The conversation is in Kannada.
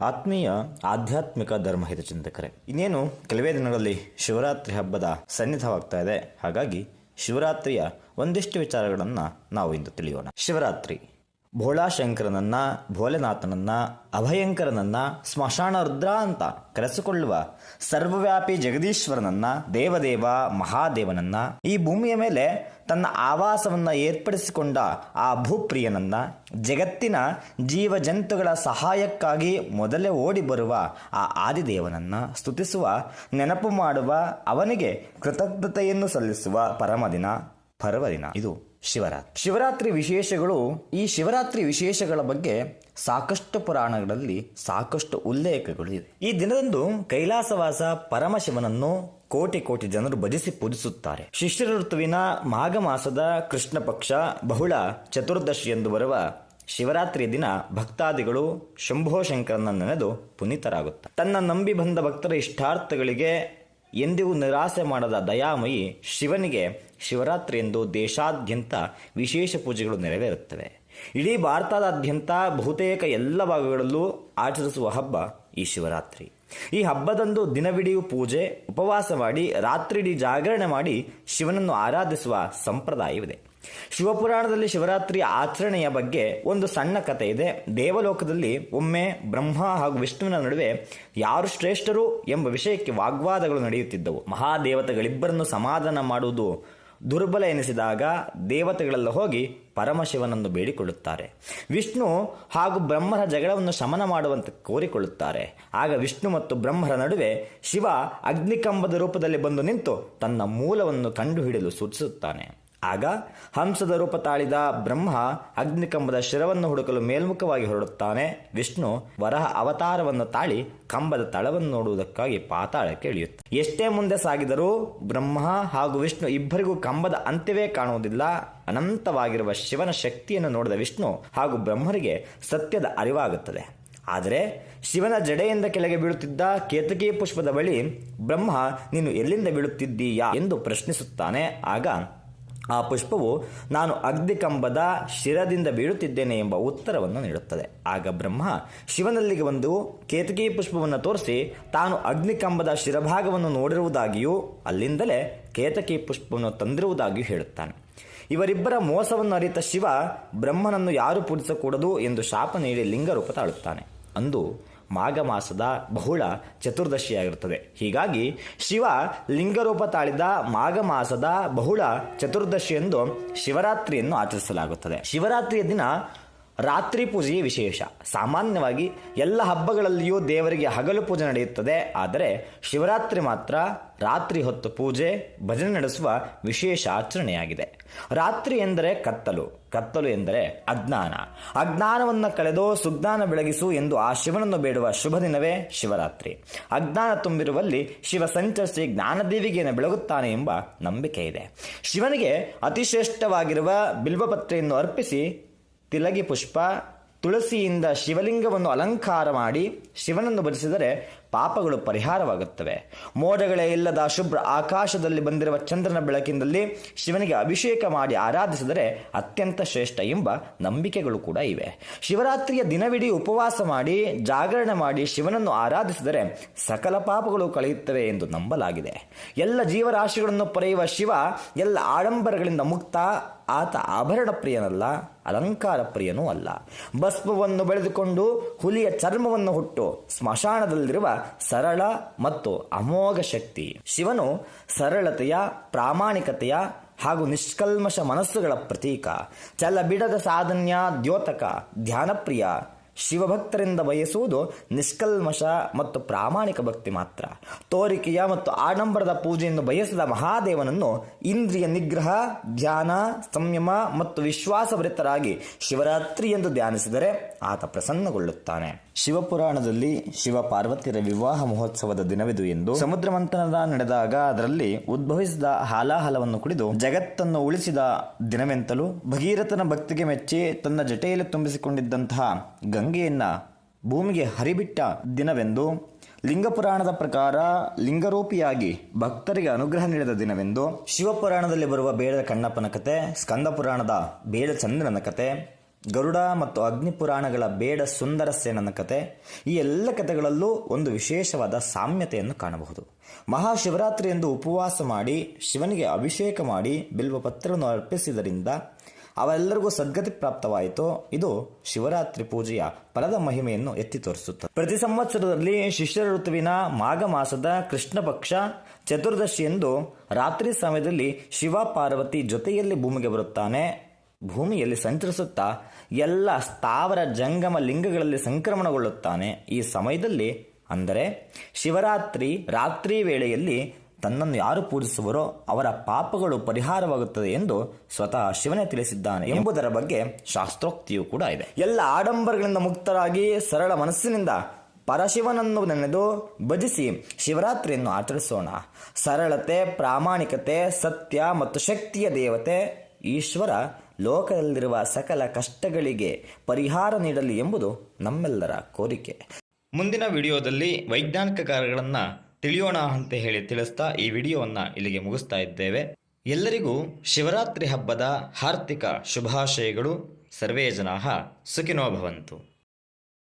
ಆತ್ಮೀಯ ಆಧ್ಯಾತ್ಮಿಕ ಧರ್ಮ ಹಿತಚಿಂತಕರೇ ಇನ್ನೇನು ಕೆಲವೇ ದಿನಗಳಲ್ಲಿ ಶಿವರಾತ್ರಿ ಹಬ್ಬದ ಸನ್ನಿಧವಾಗ್ತಾ ಇದೆ. ಹಾಗಾಗಿ ಶಿವರಾತ್ರಿಯ ಒಂದಿಷ್ಟು ವಿಚಾರಗಳನ್ನು ನಾವು ಇಂದು ತಿಳಿಯೋಣ. ಶಿವರಾತ್ರಿ ಭೋಳಾಶಂಕರನನ್ನ, ಭೋಲೆನಾಥನನ್ನ, ಅಭಯಂಕರನನ್ನ, ಸ್ಮಶಾನ ರುದ್ರ ಅಂತ ಕರೆಸಿಕೊಳ್ಳುವ ಸರ್ವವ್ಯಾಪಿ ಜಗದೀಶ್ವರನನ್ನ, ದೇವದೇವ, ಮಹಾದೇವನನ್ನ, ಈ ಭೂಮಿಯ ಮೇಲೆ ತನ್ನ ಆವಾಸವನ್ನ ಏರ್ಪಡಿಸಿಕೊಂಡ ಆ ಭೂಪ್ರಿಯನನ್ನ ಜಗತ್ತಿನ ಜೀವ ಜಂತುಗಳ ಸಹಾಯಕ್ಕಾಗಿ ಮೊದಲೇ ಓಡಿ ಬರುವ ಆ ಆದಿದೇವನನ್ನ ಸ್ತುತಿಸುವ, ನೆನಪು ಮಾಡುವ, ಅವನಿಗೆ ಕೃತಜ್ಞತೆಯನ್ನು ಸಲ್ಲಿಸುವ ಪರಮದಿನ. ಪರ್ವದಿನ. ಇದು ಶಿವರಾತ್ರಿ. ಶಿವರಾತ್ರಿ ವಿಶೇಷಗಳು ಈ ಶಿವರಾತ್ರಿ ವಿಶೇಷಗಳ ಬಗ್ಗೆ ಸಾಕಷ್ಟು ಪುರಾಣಗಳಲ್ಲಿ ಸಾಕಷ್ಟು ಉಲ್ಲೇಖಗಳು ಇವೆ. ಈ ದಿನದಂದು ಕೈಲಾಸವಾಸ ಪರಮಶಿವನನ್ನು ಕೋಟಿ ಕೋಟಿ ಜನರು ಭಜಿಸಿ ಪೂಜಿಸುತ್ತಾರೆ. ಶಿಶಿರ ಋತುವಿನ ಮಾಘ ಮಾಸದ ಕೃಷ್ಣ ಪಕ್ಷ ಬಹುಳ ಚತುರ್ದಶಿ ಎಂದು ಬರುವ ಶಿವರಾತ್ರಿಯ ದಿನ ಭಕ್ತಾದಿಗಳು ಶಂಭೋ ಶಂಕರನ ನೆನೆದು ಪುನೀತರಾಗುತ್ತಾರೆ. ತನ್ನ ನಂಬಿ ಬಂದ ಭಕ್ತರ ಇಷ್ಟಾರ್ಥಗಳಿಗೆ ಎಂದಿಗೂ ನಿರಾಸೆ ಮಾಡದ ದಯಾಮಯಿ ಶಿವನಿಗೆ ಶಿವರಾತ್ರಿ ಎಂದು ದೇಶಾದ್ಯಂತ ವಿಶೇಷ ಪೂಜೆಗಳು ನೆರವೇರುತ್ತವೆ. ಇಡೀ ಭಾರತದಾದ್ಯಂತ ಬಹುತೇಕ ಎಲ್ಲ ಭಾಗಗಳಲ್ಲೂ ಆಚರಿಸುವ ಹಬ್ಬ ಈ ಶಿವರಾತ್ರಿ. ಈ ಹಬ್ಬದಂದು ದಿನವಿಡೀ ಪೂಜೆ, ಉಪವಾಸ ಮಾಡಿ ರಾತ್ರಿಡೀ ಜಾಗರಣೆ ಮಾಡಿ ಶಿವನನ್ನು ಆರಾಧಿಸುವ ಸಂಪ್ರದಾಯವಿದೆ. ಶಿವಪುರಾಣದಲ್ಲಿ ಶಿವರಾತ್ರಿ ಆಚರಣೆಯ ಬಗ್ಗೆ ಒಂದು ಸಣ್ಣ ಕಥೆ ಇದೆ. ದೇವಲೋಕದಲ್ಲಿ ಒಮ್ಮೆ ಬ್ರಹ್ಮ ಹಾಗೂ ವಿಷ್ಣುವಿನ ನಡುವೆ ಯಾರು ಶ್ರೇಷ್ಠರು ಎಂಬ ವಿಷಯಕ್ಕೆ ವಾಗ್ವಾದಗಳು ನಡೆಯುತ್ತಿದ್ದವು. ಮಹಾದೇವತೆಗಳಿಬ್ಬರನ್ನು ಸಮಾಧಾನ ಮಾಡುವುದು ದುರ್ಬಲ ಎನಿಸಿದಾಗ ದೇವತೆಗಳೆಲ್ಲ ಹೋಗಿ ಪರಮಶಿವನನ್ನು ಬೇಡಿಕೊಳ್ಳುತ್ತಾರೆ. ವಿಷ್ಣು ಹಾಗೂ ಬ್ರಹ್ಮರ ಜಗಳವನ್ನು ಶಮನ ಮಾಡುವಂತೆ ಕೋರಿಕೊಳ್ಳುತ್ತಾರೆ. ಆಗ ವಿಷ್ಣು ಮತ್ತು ಬ್ರಹ್ಮರ ನಡುವೆ ಶಿವ ಅಗ್ನಿಕಂಬದ ರೂಪದಲ್ಲಿ ಬಂದು ನಿಂತು ತನ್ನ ಮೂಲವನ್ನು ಕಂಡುಹಿಡಿಯಲು ಸೂಚಿಸುತ್ತಾನೆ. ಆಗ ಹಂಸದ ರೂಪ ತಾಳಿದ ಬ್ರಹ್ಮ ಅಗ್ನಿಕಂಬದ ಶಿರವನ್ನು ಹುಡುಕಲು ಮೇಲ್ಮುಖವಾಗಿ ಹೊರಡುತ್ತಾನೆ. ವಿಷ್ಣು ವರಹ ಅವತಾರವನ್ನು ತಾಳಿ ಕಂಬದ ತಳವನ್ನು ನೋಡುವುದಕ್ಕಾಗಿ ಪಾತಾಳಕ್ಕೆ ಇಳಿಯುತ್ತೆ. ಎಷ್ಟೇ ಮುಂದೆ ಸಾಗಿದರೂ ಬ್ರಹ್ಮ ಹಾಗೂ ವಿಷ್ಣು ಇಬ್ಬರಿಗೂ ಕಂಬದ ಅಂತ್ಯವೇ ಕಾಣುವುದಿಲ್ಲ. ಅನಂತವಾಗಿರುವ ಶಿವನ ಶಕ್ತಿಯನ್ನು ನೋಡಿದ ವಿಷ್ಣು ಹಾಗೂ ಬ್ರಹ್ಮರಿಗೆ ಸತ್ಯದ ಅರಿವಾಗುತ್ತದೆ. ಆದರೆ ಶಿವನ ಜಡೆಯಿಂದ ಕೆಳಗೆ ಬೀಳುತ್ತಿದ್ದ ಕೇತಕಿ ಪುಷ್ಪದ ಬಳಿ ಬ್ರಹ್ಮ ನೀನು ಎಲ್ಲಿಂದ ಬೀಳುತ್ತಿದ್ದೀಯಾ ಎಂದು ಪ್ರಶ್ನಿಸುತ್ತಾನೆ. ಆಗ ಆ ಪುಷ್ಪವು ನಾನು ಅಗ್ನಿಕಂಬದ ಶಿರದಿಂದ ಬೀಳುತ್ತಿದ್ದೇನೆ ಎಂಬ ಉತ್ತರವನ್ನು ನೀಡುತ್ತದೆ. ಆಗ ಬ್ರಹ್ಮ ಶಿವನಲ್ಲಿಗೆ ಒಂದು ಕೇತಕಿ ಪುಷ್ಪವನ್ನು ತೋರಿಸಿ ತಾನು ಅಗ್ನಿಕಂಬದ ಶಿರಭಾಗವನ್ನು ನೋಡಿರುವುದಾಗಿಯೂ ಅಲ್ಲಿಂದಲೇ ಕೇತಕಿ ಪುಷ್ಪವನ್ನು ತಂದಿರುವುದಾಗಿಯೂ ಹೇಳುತ್ತಾನೆ. ಇವರಿಬ್ಬರ ಮೋಸವನ್ನು ಅರಿತ ಶಿವ ಬ್ರಹ್ಮನನ್ನು ಯಾರು ಪೂಜಿಸಕೂಡದು ಎಂದು ಶಾಪ ನೀಡಿ ಲಿಂಗರೂಪ ತಾಳುತ್ತಾನೆ. ಅಂದು ಮಾಘ ಮಾಸದ ಬಹುಳ ಚತುರ್ದಶಿಯಾಗಿರುತ್ತದೆ. ಹೀಗಾಗಿ ಶಿವ ಲಿಂಗರೂಪ ತಾಳಿದ ಮಾಘ ಮಾಸದ ಬಹುಳ ಚತುರ್ದಶಿಯೆಂದು ಶಿವರಾತ್ರಿಯನ್ನು ಆಚರಿಸಲಾಗುತ್ತದೆ. ಶಿವರಾತ್ರಿಯ ದಿನ ರಾತ್ರಿ ಪೂಜೆಯೇ ವಿಶೇಷ. ಸಾಮಾನ್ಯವಾಗಿ ಎಲ್ಲ ಹಬ್ಬಗಳಲ್ಲಿಯೂ ದೇವರಿಗೆ ಹಗಲು ಪೂಜೆ ನಡೆಯುತ್ತದೆ. ಆದರೆ ಶಿವರಾತ್ರಿ ಮಾತ್ರ ರಾತ್ರಿ ಹೊತ್ತು ಪೂಜೆ, ಭಜನೆ ನಡೆಸುವ ವಿಶೇಷ ಆಚರಣೆಯಾಗಿದೆ. ರಾತ್ರಿ ಎಂದರೆ ಕತ್ತಲು. ಕತ್ತಲು ಎಂದರೆ ಅಜ್ಞಾನ. ಅಜ್ಞಾನವನ್ನು ಕಳೆದು ಸುಜ್ಞಾನ ಬೆಳಗಿಸು ಎಂದು ಆ ಶಿವನನ್ನು ಬೇಡುವ ಶುಭ ದಿನವೇ ಶಿವರಾತ್ರಿ. ಅಜ್ಞಾನ ತುಂಬಿರುವಲ್ಲಿ ಶಿವ ಸಂಚರಿಸಿ ಜ್ಞಾನದೇವಿಗೆಯನ್ನು ಬೆಳಗುತ್ತಾನೆ ಎಂಬ ನಂಬಿಕೆ ಇದೆ ಶಿವನಿಗೆ ಅತಿಶ್ರೇಷ್ಠವಾಗಿರುವ ಬಿಲ್ವಪತ್ರೆಯನ್ನು ಅರ್ಪಿಸಿ ತಿಲಗಿ ಪುಷ್ಪ, ತುಳಸಿಯಿಂದ ಶಿವಲಿಂಗವನ್ನು ಅಲಂಕಾರ ಮಾಡಿ ಶಿವನನ್ನು ಭಜಿಸಿದರೆ ಪಾಪಗಳು ಪರಿಹಾರವಾಗುತ್ತವೆ. ಮೋಡಗಳೇ ಇಲ್ಲದ ಶುಭ್ರ ಆಕಾಶದಲ್ಲಿ ಬಂದಿರುವ ಚಂದ್ರನ ಬೆಳಕಿನಲ್ಲಿ ಶಿವನಿಗೆ ಅಭಿಷೇಕ ಮಾಡಿ ಆರಾಧಿಸಿದರೆ ಅತ್ಯಂತ ಶ್ರೇಷ್ಠ ಎಂಬ ನಂಬಿಕೆಗಳು ಕೂಡ ಇವೆ. ಶಿವರಾತ್ರಿಯ ದಿನವಿಡೀ ಉಪವಾಸ ಮಾಡಿ, ಜಾಗರಣೆ ಮಾಡಿ ಶಿವನನ್ನು ಆರಾಧಿಸಿದರೆ ಸಕಲ ಪಾಪಗಳು ಕಳೆಯುತ್ತವೆ ಎಂದು ನಂಬಲಾಗಿದೆ. ಎಲ್ಲ ಜೀವರಾಶಿಗಳನ್ನು ಪೊರೆಯುವ ಶಿವ ಎಲ್ಲ ಆಡಂಬರಗಳಿಂದ ಮುಕ್ತ ಆತ ಆಭರಣ ಪ್ರಿಯನಲ್ಲ ಅಲಂಕಾರ ಪ್ರಿಯನೂ ಅಲ್ಲ. ಭಸ್ಮವನ್ನು ಬೆಳೆದುಕೊಂಡು ಹುಲಿಯ ಚರ್ಮವನ್ನು ಹುಟ್ಟು, ಸ್ಮಶಾನದಲ್ಲಿರುವ ಸರಳ ಮತ್ತು ಅಮೋಘ ಶಕ್ತಿ. ಶಿವನು ಸರಳತೆಯ, ಪ್ರಾಮಾಣಿಕತೆಯ ಹಾಗೂ ನಿಷ್ಕಲ್ಮಶ ಮನಸ್ಸುಗಳ ಪ್ರತೀಕ. ಚಲ ಬಿಡದ ಸಾಧನ್ಯ ದ್ಯೋತಕ, ಧ್ಯಾನಪ್ರಿಯ. ಶಿವಭಕ್ತರಿಂದ ಬಯಸುವುದು ನಿಷ್ಕಲ್ಮಶ ಮತ್ತು ಪ್ರಾಮಾಣಿಕ ಭಕ್ತಿ ಮಾತ್ರ. ತೋರಿಕೆಯ ಮತ್ತು ಆಡಂಬರದ ಪೂಜೆಯನ್ನು ಬಯಸಿದ ಮಹಾದೇವನನ್ನು ಇಂದ್ರಿಯ ನಿಗ್ರಹ, ಧ್ಯಾನ, ಸಂಯಮ ಮತ್ತು ವಿಶ್ವಾಸಭರಿತರಾಗಿ ಶಿವರಾತ್ರಿ ಎಂದು ಧ್ಯಾನಿಸಿದರೆ ಆತ ಪ್ರಸನ್ನಗೊಳ್ಳುತ್ತಾನೆ. ಶಿವಪುರಾಣದಲ್ಲಿ ಶಿವ ಪಾರ್ವತಿಯರ ವಿವಾಹ ಮಹೋತ್ಸವದ ದಿನವಿದು ಎಂದು ಸಮುದ್ರ ಮಂಥನದ ನಡೆದಾಗ ಅದರಲ್ಲಿ ಉದ್ಭವಿಸಿದ ಹಾಲಾಹಲವನ್ನು ಕುಡಿದು ಜಗತ್ತನ್ನು ಉಳಿಸಿದ ದಿನವೆಂತಲೂ ಭಗೀರಥನ ಭಕ್ತಿಗೆ ಮೆಚ್ಚಿ ತನ್ನ ಜಟೆಯಲ್ಲಿ ತುಂಬಿಸಿಕೊಂಡಿದ್ದಂತಹ ಗಂಗೆಯನ್ನ ಭೂಮಿಗೆ ಹರಿಬಿಟ್ಟ ದಿನವೆಂದು ಲಿಂಗಪುರಾಣದ ಪ್ರಕಾರ ಲಿಂಗರೂಪಿಯಾಗಿ ಭಕ್ತರಿಗೆ ಅನುಗ್ರಹ ನೀಡಿದ ದಿನವೆಂದು ಶಿವಪುರಾಣದಲ್ಲಿ ಬರುವ ಬೇಡದ ಕಣ್ಣಪ್ಪನ ಕತೆ ಸ್ಕಂದ ಪುರಾಣದ ಬೇಡ ಚಂದ್ರನ ಕತೆ, ಗರುಡ ಮತ್ತು ಅಗ್ನಿ ಪುರಾಣಗಳ ಬೇಡ ಸುಂದರ ಸೇನನ ಕತೆ, ಈ ಎಲ್ಲ ಕಥೆಗಳಲ್ಲೂ ಒಂದು ವಿಶೇಷವಾದ ಸಾಮ್ಯತೆಯನ್ನು ಕಾಣಬಹುದು. ಮಹಾಶಿವರಾತ್ರಿ ಎಂದು ಉಪವಾಸ ಮಾಡಿ, ಶಿವನಿಗೆ ಅಭಿಷೇಕ ಮಾಡಿ, ಬಿಲ್ವಪತ್ರವನ್ನು ಅರ್ಪಿಸಿದರಿಂದ ಅವೆಲ್ಲರಿಗೂ ಸದ್ಗತಿ ಪ್ರಾಪ್ತವಾಯಿತು. ಇದು ಶಿವರಾತ್ರಿ ಪೂಜೆಯ ಫಲದ ಮಹಿಮೆಯನ್ನು ಎತ್ತಿ ತೋರಿಸುತ್ತದೆ. ಪ್ರತಿ ಸಂವತ್ಸರದಲ್ಲಿ ಶಿಷ್ಯರ ಋತುವಿನ ಮಾಘ ಮಾಸದ ಕೃಷ್ಣ ಪಕ್ಷ ಚತುರ್ದಶಿ ಎಂದು ರಾತ್ರಿ ಸಮಯದಲ್ಲಿ ಶಿವ ಪಾರ್ವತಿ ಜೊತೆಯಲ್ಲಿ ಭೂಮಿಗೆ ಬರುತ್ತಾನೆ. ಭೂಮಿಯಲ್ಲಿ ಸಂಚರಿಸುತ್ತಾ ಎಲ್ಲ ಸ್ಥಾವರ ಜಂಗಮ ಲಿಂಗಗಳಲ್ಲಿ ಸಂಕ್ರಮಣಗೊಳ್ಳುತ್ತಾನೆ. ಈ ಸಮಯದಲ್ಲಿ ಅಂದರೆ ಶಿವರಾತ್ರಿ ರಾತ್ರಿ ವೇಳೆಯಲ್ಲಿ ತನ್ನನ್ನು ಯಾರು ಪೂಜಿಸುವರೋ ಅವರ ಪಾಪಗಳು ಪರಿಹಾರವಾಗುತ್ತದೆ ಎಂದು ಸ್ವತಃ ಶಿವನೇ ತಿಳಿಸಿದ್ದಾನೆ ಎಂಬುದರ ಬಗ್ಗೆ ಶಾಸ್ತ್ರೋಕ್ತಿಯೂ ಕೂಡ ಇದೆ. ಎಲ್ಲ ಆಡಂಬರಗಳಿಂದ ಮುಕ್ತರಾಗಿ ಸರಳ ಮನಸ್ಸಿನಿಂದ ಪರಶಿವನನ್ನು ನೆನೆದು ಭಜಿಸಿ ಶಿವರಾತ್ರಿಯನ್ನು ಆಚರಿಸೋಣ. ಸರಳತೆ, ಪ್ರಾಮಾಣಿಕತೆ, ಸತ್ಯ ಮತ್ತು ಶಕ್ತಿಯ ದೇವತೆ ಈಶ್ವರ ಲೋಕದಲ್ಲಿರುವ ಸಕಲ ಕಷ್ಟಗಳಿಗೆ ಪರಿಹಾರ ನೀಡಲಿ ಎಂಬುದು ನಮ್ಮೆಲ್ಲರ ಕೋರಿಕೆ. ಮುಂದಿನ ವಿಡಿಯೋದಲ್ಲಿ ವೈಜ್ಞಾನಿಕ ಕಾರ್ಯಗಳನ್ನು ತಿಳಿಯೋಣ ಅಂತ ಹೇಳಿ ತಿಳಿಸ್ತಾ ಈ ವಿಡಿಯೋವನ್ನು ಇಲ್ಲಿಗೆ ಮುಗಿಸ್ತಾ ಇದ್ದೇವೆ. ಎಲ್ಲರಿಗೂ ಶಿವರಾತ್ರಿ ಹಬ್ಬದ ಹಾರ್ದಿಕ ಶುಭಾಶಯಗಳು. ಸರ್ವೇ ಜನಾಹ ಸುಖಿನೋ ಭವಂತು.